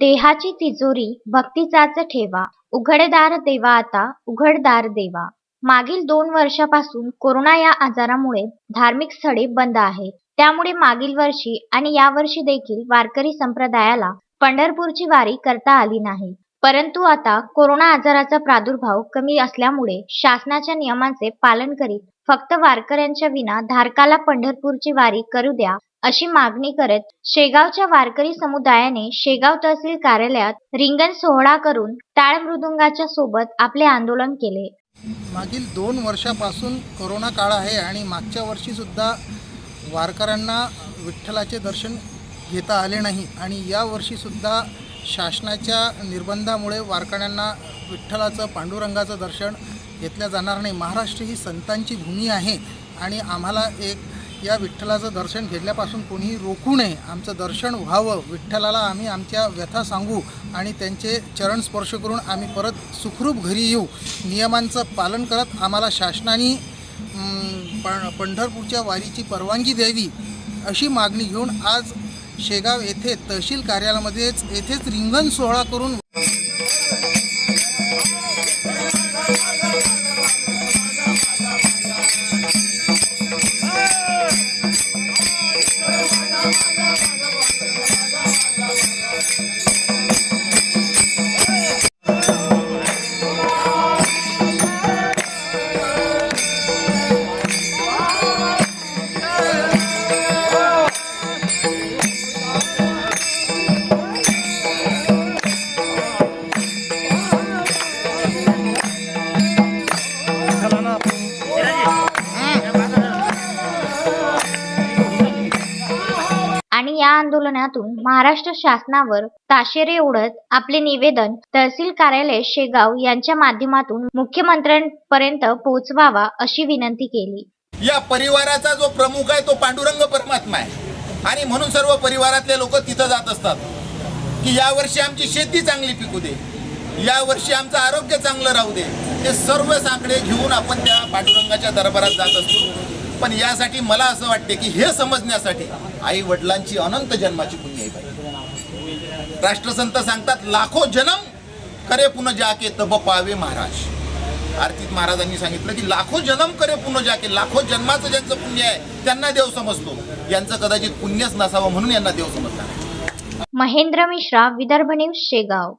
देहाची तिजोरी भक्तीचाच ठेवा. उघडदार देवा आता उघडदार देवा. मागील दोन वर्षापासून कोरोना या आजारामुळे धार्मिक स्थळे बंद आहेत. त्यामुळे मागील वर्षी आणि यावर्षी देखील वारकरी संप्रदायाला पंढरपूरची वारी करता आली नाही. परंतु आता कोरोना आजाराचा प्रादुर्भाव कमी असल्यामुळे शासनाच्या नियमांचे पालन करीत फक्त वारकऱ्यांच्या विना धारकाला पंढरपूरची वारी करू द्या अशी मागणी करत शेगावच्या वारकरी समुदायाने शेगाव तहसील कार्यालयात रिंगण सोहळा करून टाळ मृदुंगाच्या सोबत आपले आंदोलन केले. मागील दोन वर्षापासून कोरोना काळ आहे आणि मागच्या वर्षीसुद्धा वारकऱ्यांना विठ्ठलाचे दर्शन घेता आले नाही आणि या वर्षीसुद्धा शासनाच्या निर्बंधामुळे वारकऱ्यांना विठ्ठलाचं पांडुरंगाचं दर्शन घेतलं जाणार नाही. महाराष्ट्र ही संतांची भूमी आहे आणि आम्हाला एक या विठ्ठलाचं दर्शन घेतल्यापासून कोणीही रोखू नये. आमचं दर्शन व्हावं. विठ्ठलाला आम्ही आमच्या व्यथा सांगू आणि त्यांचे चरण स्पर्श करून आम्ही परत सुखरूप घरी येऊ. नियमांचं पालन करत आम्हाला शासनाने अं, पंढरपूरच्या वारीची परवानगी द्यावी अशी मागणी घेऊन आज शेगाव येथे तहसील कार्यालयामध्येच येथेच रिंगण सोहळा करून आणि या आंदोलनातून महाराष्ट्र शासनावर ताशेरे ओढत आपले निवेदन तहसील कार्यालय शेगाव यांच्या माध्यमातून मुख्यमंत्र्यांपर्यंत पोहोचवावा अशी विनंती केली. या परिवाराचा जो प्रमुख आहे तो पांडुरंग परमात्मा आहे. आणि म्हणून सर्व परिवारातले लोक तिथं जात असतात. की यावर्षी आमची शेती चांगली पिकू दे. यावर्षी आमचं आरोग्य चांगलं राहू दे. हे सर्व साकडे घेऊन आपण त्या पांडुरंगाच्या दरबारात जात असतो. पण यासाठी मला असं वाटते की हे समजण्यासाठी आई वडिलांची अनंत जन्माची पुण्य पाहिजे राष्ट्रसंत सांगतात लाखो जन्म करे पुन्हा जाके तब पावे महाराज. आरतीत महाराजांनी सांगितलं की लाखो जन्म करे पुन्हा जाके लाखो जन्माचं ज्यांचं पुण्य आहे त्यांना देव समजतो. यांचं कदाचित पुण्यच नसावं म्हणून यांना देव समजणार महेंद्र मिश्रा विदर्भ न्यूज शेगाव.